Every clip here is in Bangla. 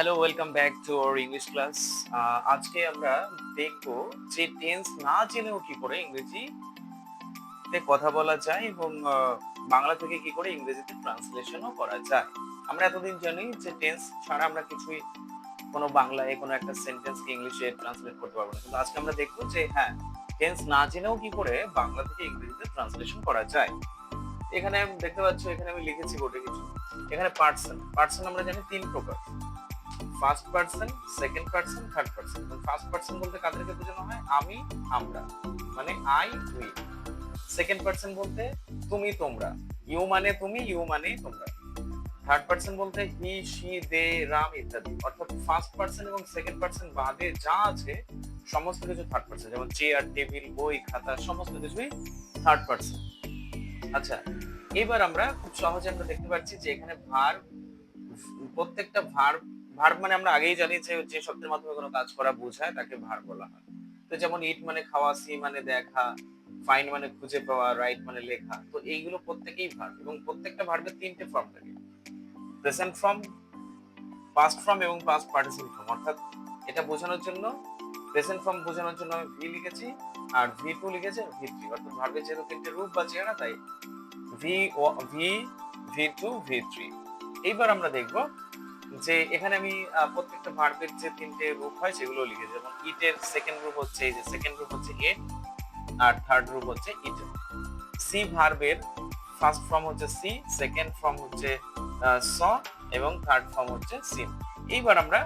Hello welcome back to our English class আজকে আমরা দেখব যে টেন্স না জেনেও কি করে ইংরেজি তে কথা বলা যায় এবং বাংলা থেকে কি করে ইংরেজিতে ট্রান্সলেশনও করা যায়। আমরা এতদিন জানি যে টেন্স ছাড়া আমরা কিছুই কোনো বাংলায় কোনো একটা সেন্টেন্স সেন্টেন্সকে ইংলিশে ট্রান্সলেট করতে পারব না। কিন্তু আজকে আমরা দেখব যে হ্যাঁ টেন্স না জেনেও কি করে বাংলা থেকে ইংরেজিতে ট্রান্সলেশন করা যায়। এখানে দেখতে পাচ্ছ, এখানে আমি লিখেছি বোর্ডে কিছু। এখানে পার্সন পার্সন আমরা জানি তিন প্রকার। First person second person third person first person বলতে কাদেরকে বোঝানো হয়? আমি, আমরা। মানে আই উই সেকেন্ড পার্সন বলতে তুমি, তোমরা। ইউ মানে তুমি ইউ মানে তোমরা। থার্ড পার্সন বলতে হি শি দে রাম ইত্যাদি। অর্থাৎ ফার্স্ট পার্সন এবং সেকেন্ড পার্সন বাদে যা আছে, সমস্ত কিছু থার্ড পার্সন যেমন চেয়ার টেবিল বই, খাতা, সমস্ত কিছুই থার্ড পার্সন আচ্ছা এবার আমরা খুব সহজে আমরা দেখতে পাচ্ছি যে এখানে ভার প্রত্যেকটা ভার ভার্ব মানে আমরা আগেই জানি যে শব্দের মাধ্যমে কোনো কাজ করা বোঝায়, তাকে ভার বলা হয়। তো যেমন ইট মানে খাওয়া সি মানে দেখা ফাইন মানে খুঁজে পাওয়া রাইট মানে লেখা, তো এইগুলো প্রত্যেকেই ভার্ব এবং প্রত্যেকটা ভার্বের তিনটে ফর্ম থাকে। প্রেজেন্ট ফর্ম পাস্ট ফর্ম এবং পাস্ট পার্টিসিপেন্ট ফর্ম অর্থাৎ এটা বোঝানোর জন্য প্রেজেন্ট ফর্ম বোঝানোর জন্য ভি লিখেছি, আর ভি টু লিখেছি ভি থ্রি অর্থাৎ ভার্বের যেহেতু তিনটে রূপ বা চেহারা, তাই ভি ও V V two V three এইবার আমরা দেখব যে এখানে আমি প্রত্যেকটা ভার্বের যে তিনটে রূপ হয় সেগুলো লিখে যেমন ইটের সেকেন্ড রূপ হচ্ছে এই যে সেকেন্ড রূপ হচ্ছে এট আর থার্ড রূপ হচ্ছে ইট সি ভার্বের ফার্স্ট ফর্ম হচ্ছে সি সেকেন্ড ফর্ম হচ্ছে স এবং থার্ড ফর্ম হচ্ছে সিন এইবার আমরা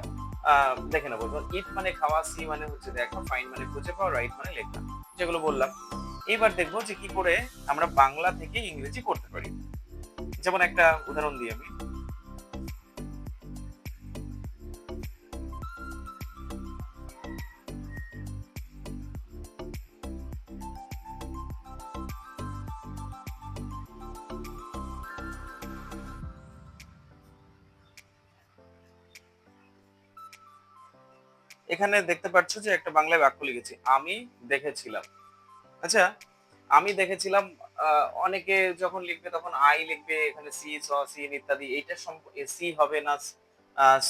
দেখে নেব। ইট মানে খাওয়া সি মানে হচ্ছে দেখা ফাইন মানে খুঁজে পাওয়া রাইট মানে লেখা, যেগুলো বললাম। এইবার দেখব যে কি করে আমরা বাংলা থেকে ইংরেজি করতে পারি। যেমন একটা উদাহরণ দিই আমি। এখানে দেখতে পাচ্ছ যে একটা বাংলায় বাক্য লিখেছি, আমি দেখেছিলাম। আচ্ছা আমি দেখেছিলাম অনেকে যখন লিখবে তখন আই লিখবে, এখানে সি স সিন ইত্যাদি, এইটা সি হবে না,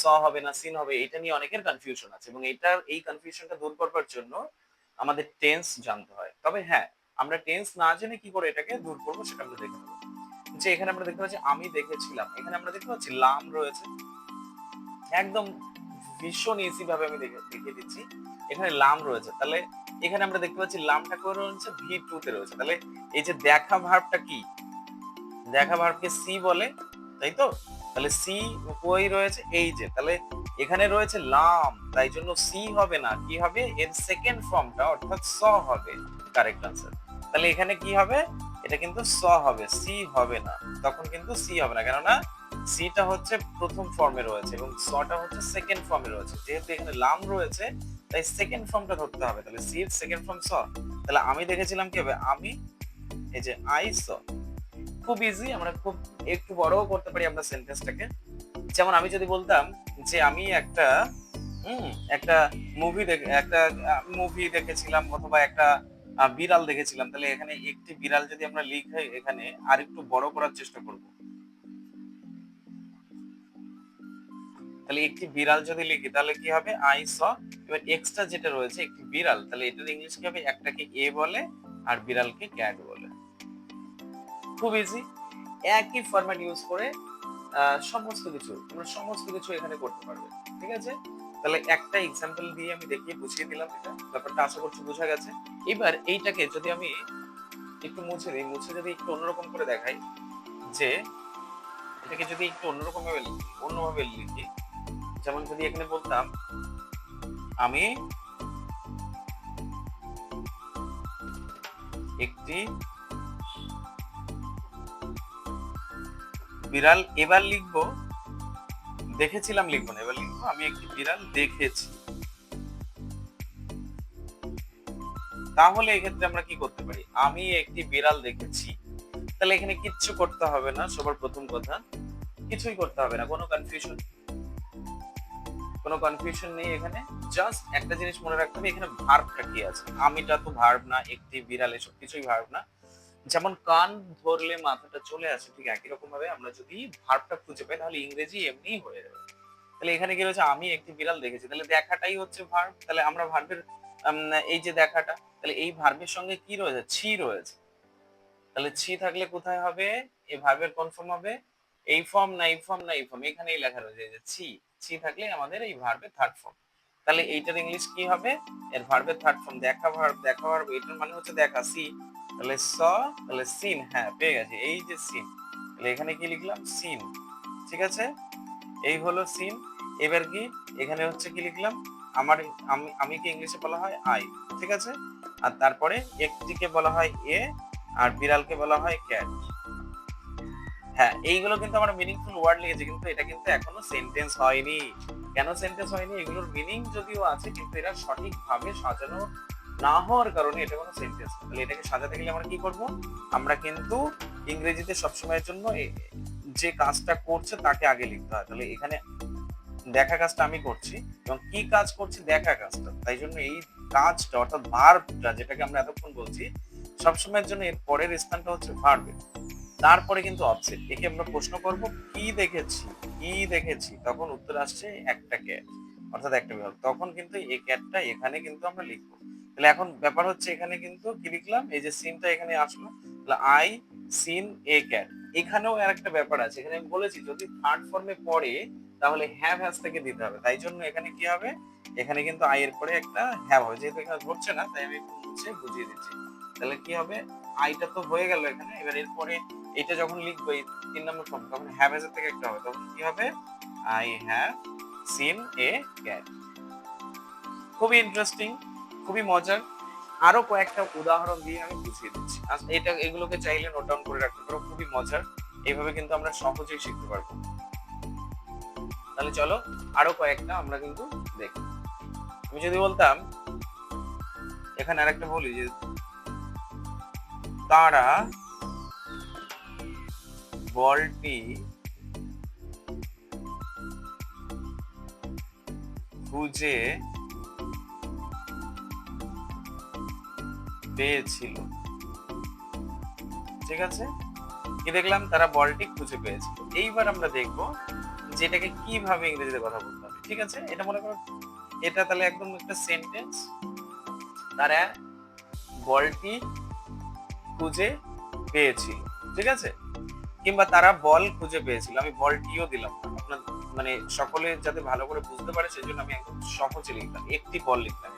স হবে না সিন হবে, এটা নিয়ে অনেকের কনফিউশন আছে এবং এটার, এই কনফিউশনটা দূর করবার জন্য আমাদের টেন্স জানতে হয়। তবে হ্যাঁ আমরা টেন্স না জেনে কি করে এটাকে দূর করব সেটা আমরা দেখে যে এখানে আমরা দেখতে পাচ্ছি, আমি দেখেছিলাম, এখানে আমরা দেখতে পাচ্ছি, লাম রয়েছে, একদম ভীষণ ইজি ভাবে আমি দেখে, দেখিয়ে দিচ্ছি। এখানে লাম রয়েছে। তাহলে এখানে আমরা দেখতে পাচ্ছি লামটা করে রয়েছে? ভি টু তে রয়েছে। তাহলে এই যে দেখা ভার্বটা কি? দেখা ভার্বকে সি বলে, তাই তো? তাহলে সি কই রয়েছে? এই যে। তাহলে এখানে রয়েছে লাম। তাই জন্য সি হবে না। কি হবে? এর সেকেন্ড ফর্মটা অর্থাৎ স হবে। কারেক্ট আনসার তাহলে এখানে কি হবে? এটা কিন্তু স হবে। সি হবে না। তখন কিন্তু সি হবে না। কেননা সিটা হচ্ছে প্রথম ফর্মে রয়েছে এবং সটা হচ্ছে সেকেন্ড ফর্মে রয়েছে। যেহেতু এখানে লাম রয়েছে, তাই সেকেন্ড ফর্মটা ধরতে হবে। তাহলে সি সেকেন্ড ফর্ম স তাহলে আমি দেখেছিলাম কি হবে? আমি, এই যে আই স খুব ইজি আমরা খুব একটু বড়ও করতে পারি আমরা সেন্টেন্সটাকে যেমন আমি যদি বলতাম যে আমি একটা, হুম, একটা মুভি দেখে, একটা মুভি দেখেছিলাম অথবা একটা বিড়াল দেখেছিলাম। তাহলে এখানে একটি বিড়াল যদি আমরা লিখে এখানে আর একটু বড় করার চেষ্টা করব। তাহলে একটি বিড়াল যদি লিখি, তাহলে কি হবে? আই স এবার এক্সট্রা যেটা রয়েছে, একটি বিড়াল, তাহলে এটার ইংলিশ কি হবে? একটাকে এ বলে আর বিড়ালকে ক্যাট বলে। খুব ইজি একই ফরম্যাট ইউজ করে সমস্ত কিছু, তোমরা সমস্ত কিছু এখানে করতে পারবে। ঠিক আছে? তাহলে একটা এক্সাম্পল দিয়ে আমি দেখিয়ে বুঝিয়ে দিলাম এটা। ব্যাপারটা আশা করছি বোঝা গেছে। এবার এইটাকে যদি আমি একটু মুছে দিই, মুছে যদি একটু অন্যরকম করে দেখাই, যে এটাকে যদি একটু অন্যরকম ভাবে লিখি, অন্যভাবে লিখি যেমন যদি এখানে বলতাম, আমি একটি বিড়াল এবার লিখব, দেখেছিলাম লিখব না, এবার লিখব, আমি একটি বিড়াল দেখেছি। তাহলে এক্ষেত্রে আমরা কি করতে পারি? আমি একটি বিড়াল দেখেছি। তাহলে এখানে কিচ্ছু করতে হবে না, সবার প্রথম কথা, কিছুই করতে হবে না, কোনো কনফিউশন কোনো কনফিউশন নেই এখানে। জাস্ট একটা জিনিস মনে রাখতে হবে, এখানে ভার্বটা কি আছে? আমিটা তো ভার্ব না, একটি বিড়াল এসব কিছুই ভার্ব না। যেমন কান ধরলে মাথাটা চলে আসে, ঠিক একই রকম ভাবে আমরা যদি ভার্বটা খুঁজে পাই, তাহলে ইংরেজি এমনিই হয়ে যাবে। তাহলে এখানে কি রয়েছে? আমি একটি বিড়াল দেখেছি। তাহলে দেখাটাই হচ্ছে ভার্ব তাহলে আমরা ভার্বের এই যে দেখাটা, তাহলে এই ভার্বের সঙ্গে কি রয়েছে? ছি রয়েছে। তাহলে ছি থাকলে কোথায় হবে? এই ভার্বের কোন ফর্ম হবে? এই ফর্ম না, এই ফর্ম না, এই ফর্ম এখানেই লেখা রয়েছে যে ছি। ছি থাকলে আমাদের এই ভার্বের থার্ড ফর্ম তাহলে এইটার ইংলিশ কি হবে? এর ভার্বের থার্ড ফর্ম দেখা ভার্ব দেখা ভার্ব এটার মানে হচ্ছে দেখা সি তাহলে স তাহলে সিন হ্যাঁ পেয়ে গেছে। এই যে সিন তাহলে এখানে কি লিখলাম? সিন ঠিক আছে? এই হলো সিন এবার কি? এখানে হচ্ছে কি লিখলাম? আমার, আমি আমি কি ইংলিশে বলা হয়? আই ঠিক আছে? আর তারপরে একটিকে বলা হয় এ আর বিড়ালকে বলা হয় ক্যাট হ্যাঁ এইগুলো কিন্তু আমরা মিনিংফুল ওয়ার্ড লিখেছি কিন্তু এটা কিন্তু এখনও সেন্টেন্স হয়নি। কেন সেন্টেন্স হয়নি? এগুলোর মিনিং যদিও আছে, কিন্তু এটা সঠিকভাবে সাজানো না হওয়ার কারণে এটা কোনো সেন্টেন্স তাহলে এটাকে সাজাতে গেলে আমরা কি করব? আমরা কিন্তু ইংরেজিতে সবসময়ের জন্য যে কাজটা করছে তাকে আগে লিখতে হয়। তাহলে এখানে দেখা কাজটা আমি করছি, এবং কি কাজ করছি দেখা কাজটা। তাই জন্য এই কাজটা, অর্থাৎ ভার্বটা যেটাকে আমরা এতক্ষণ বলছি, সবসময়ের জন্য এর পরের স্থানটা হচ্ছে ভার্বে তারপরে কিন্তু অবজেক্ট একে আমরা প্রশ্ন করব, কি দেখেছি কি দেখেছি? তখন উত্তর আসছে একটা ক্যাট অর্থাৎ একটা বিভাগ। তখন কিন্তু এই ক্যাটটা এখানে কিন্তু আমরা লিখব। তাহলে এখন ব্যাপার হচ্ছে এখানে কিন্তু কি লিখলাম? এই যে সিনটা এখানে আসলো, তাহলে আই সিন এ ক্যাট এখানেও আর একটা ব্যাপার আছে, এখানে আমি বলেছি, যদি থার্ড ফর্মে পড়ে, তাহলে হ্যাভ হ্যাজ থেকে দিতে হবে। তাই জন্য এখানে কি হবে? এখানে কিন্তু আই এর পরে একটা হ্যাভ হবে। যেহেতু এখানে ধরছে না, তাই আমি বুঝিয়ে দিচ্ছি। তাহলে কি হবে? আইটা তো হয়ে গেল এখানে। এবার এরপরে এটা যখন লিখব, এই তিন নম্বর ফর্ম তখন হ্যাভ হ্যাজ থেকে একটা হবে। তখন কি হবে? I have seen a cat খুবই ইন্টারেস্টিং খুবই মজার। আরও কয়েকটা উদাহরণ দিয়ে আমি বুঝিয়ে দিচ্ছি। এটা, এগুলোকে চাইলে নোট ডাউন করে রাখতে পারো, খুবই মজার। এইভাবে কিন্তু আমরা সহজেই শিখতে পারব। তাহলে চলো, আরও কয়েকটা আমরা কিন্তু দেখি। আমি যদি বলতাম, এখানে আরেকটা বলি যে তারা বলটি খুঁজে পেয়েছিল। ঠিক আছে? কি দেখলাম? তারা বলটি খুঁজে পেয়েছিল। এইবার আমরা দেখব যে এটাকে কীভাবে ইংরেজিতে কথা বলতে হবে। ঠিক আছে? এটা মনে করো, এটা তাহলে একদম একটা সেন্টেন্স তারা বলটি খুঁজে পেয়েছিল ঠিক আছে? কিংবা তারা বল খুঁজে পেয়েছিল, আমি বলটিও দিলাম। আপনার মানে সকলে যাতে ভালো করে বুঝতে পারে সেজন্য আমি একদম সহজে লিখলাম, একটি বল লিখলাম।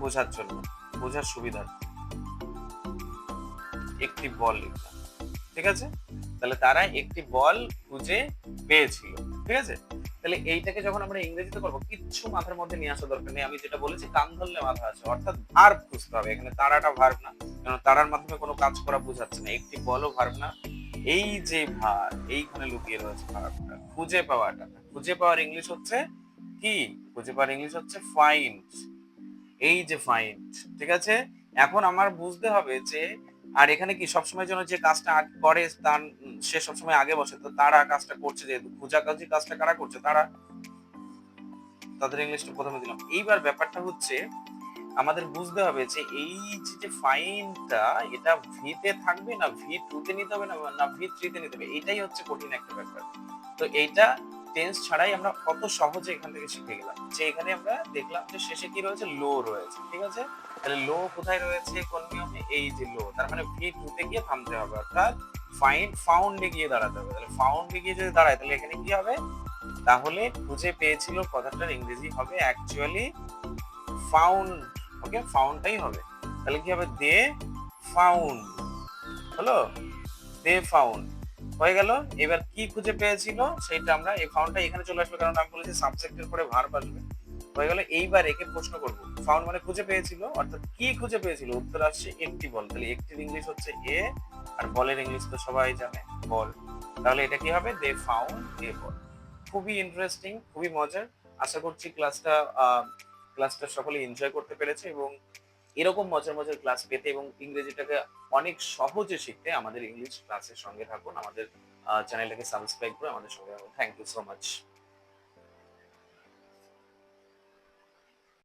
বোঝার জন্য, বোঝার সুবিধা একটি বল লিখলাম, ঠিক আছে? তাহলে তারা একটি বল খুঁজে পেয়েছিল, ঠিক আছে? তাহলে এইটাকে যখন আমরা ইংরেজিতে করব, কিচ্ছু মাথার মধ্যে নিয়ে আসা দরকার নেই। আমি যেটা বলেছি, কান ধরলে মাথা আছে অর্থাৎ ভার্ব খুঁজতে হবে, এখানে তারাটা ভার্ব না। তারার মাধ্যমে কোনো কাজ করা বোঝাচ্ছে না। একটি বলও ভার্ব না এই যে ভার, এইখানে লুকিয়ে রয়েছে ভার্বটা খুঁজে পাওয়াটা। খুঁজে পাওয়ার ইংলিশ হচ্ছে কি? খুঁজে পাওয়ার ইংলিশ হচ্ছে ফাইন্ড এই যে ফাইন্ড ঠিক আছে? এখন আমার বুঝতে হবে যে, আর এখানে কি সবসময় জন্য যে কাজটা করে তার সে সবসময় আগে বসে, তো তারা কাজটা করছে যেহেতু। খোঁজা খোঁজাখুঁজি কাজটা কারা করছে? তারা, তাদের ইংলিশটা প্রথমে দিলাম। এইবার ব্যাপারটা হচ্ছে আমাদের বুঝতে হবে যে এই যে ফাইনটা এটা ভিতে থাকবে না ভি টুতে নিতে হবে না না ভি থ্রিতে নিতে হবে? এটাই হচ্ছে কঠিন একটা ব্যাপার। তো এইটা টেন্স ছাড়াই আমরা কত সহজে এখান থেকে শিখে গেলাম। যে এখানে আমরা দেখলাম যে শেষে কি রয়েছে? লো রয়েছে, ঠিক আছে? তাহলে লো কোথায় রয়েছে? কোন নিয়মে? এই যে লো তার মানে ভি টুতে গিয়ে থামতে হবে, অর্থাৎ ফাইন ফাউন্ডে গিয়ে দাঁড়াতে হবে। তাহলে ফাউন্ডে গিয়ে যদি দাঁড়ায়, তাহলে এখানে কি হবে? তাহলে খুঁজে পেয়েছিল কথাটার ইংরেজি হবে অ্যাকচুয়ালি ফাউন্ড ওকে ফাউন্ডটাই হবে। তাহলে কি হবে? দে ফাউন্ড হলো? দে ফাউন্ড হয়ে গেল। এবার কি খুঁজে পেয়েছিল? সেটা আমরা এই ফাউন্ডটা এখানে চলে আসবে কারণ আমি বলেছি সাবজেক্টের পরে ভার্ব আসবে। হয়ে গেল, এইবার একে প্রশ্ন করব। ফাউন্ড মানে খুঁজে পেয়েছিল? অর্থাৎ কি খুঁজে পেয়েছিল? উত্তর আসছে একটি বল। তাহলে একটির ইংলিশ হচ্ছে এ আর বলের ইংলিশ তো সবাই জানে, বল। তাহলে এটা কি হবে? They found a ball. খুবই ইন্টারেস্টিং খুবই মজার। আশা করছি ক্লাসটা ক্লাসটা সকলে এনজয় করতে পেরেছে এবং এরকম মজার মজার ক্লাস পেতে এবং ইংরেজিটাকে অনেক সহজে শিখতে আমাদের ইংলিশ ক্লাসের সঙ্গে থাকুন। আমাদের চ্যানেলটাকে সাবস্ক্রাইব করে আমাদের সঙ্গে থ্যাংক ইউ সো মাচ